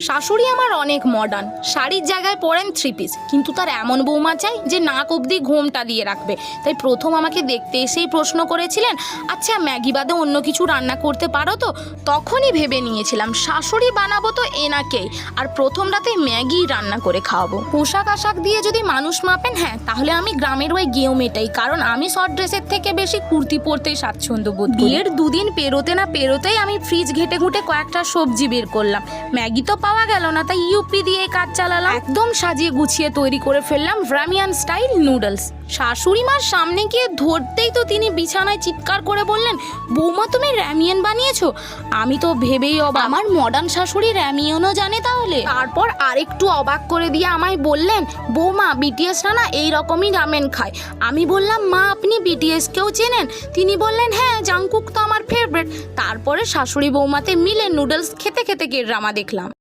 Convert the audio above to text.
শাশুড়ি আমার অনেক মডার্ন শাড়ির জায়গায় পরেন থ্রি পিস কিন্তু তার এমন বৌমা চাই যে নাক অবধি ঘোমটা দিয়ে রাখবে। তাই প্রথম আমাকে দেখতে এসেই প্রশ্ন করেছিলেন আচ্ছা ম্যাগি বাদে অন্য কিছু রান্না করতে পারো তো? তখনই ভেবে নিয়েছিলাম, শাশুড়ি বানাবো তো এনাকেই আর প্রথম রাতে ম্যাগি রান্না করে খাওয়াবো। পোশাক আশাক দিয়ে যদি মানুষ মাপেন হ্যাঁ তাহলে আমি গ্রামের ওই গেও মেটাই, কারণ আমি শর্ট ড্রেসের থেকে বেশি কুর্তি পরতেই স্বাচ্ছন্দ্য বোধ। বিয়ের দুদিন পেরোতে না পেরোতেই আমি ফ্রিজ ঘেটে ঘুটে কয়েকটা সবজি বের করলাম। ম্যাগি তো পাওয়া গেল না, তাই ইউপি দিয়ে কাজ চালালাম। একদম সাজিয়ে গুছিয়ে তৈরি করে ফেললাম রামিয়ান স্টাইল নুডলস শাশুড়ি মার সামনে গিয়ে ধরতেই তো তিনি বিছানায় চিৎকার করে বললেন, বৌমা, তুমি র্যামিয়ান বানিয়েছো? আমি তো ভেবেই অবাক। আমার মডার্ন শাশুড়ি র্যামিয়ানও জানে তাহলে। তারপর আরেকটু অবাক করে দিয়ে আমায় বললেন, বৌমা বিটিএসরা না এই রকমই রামেন খায়। আমি বললাম, মা, আপনি বিটিএসকেও চেনেন? তিনি বললেন হ্যাঁ জাংকুক তো আমার ফেভারিট তারপরে শাশুড়ি বৌমাতে মিলে নুডলস খেতে খেতে কে ড্রামা দেখলাম।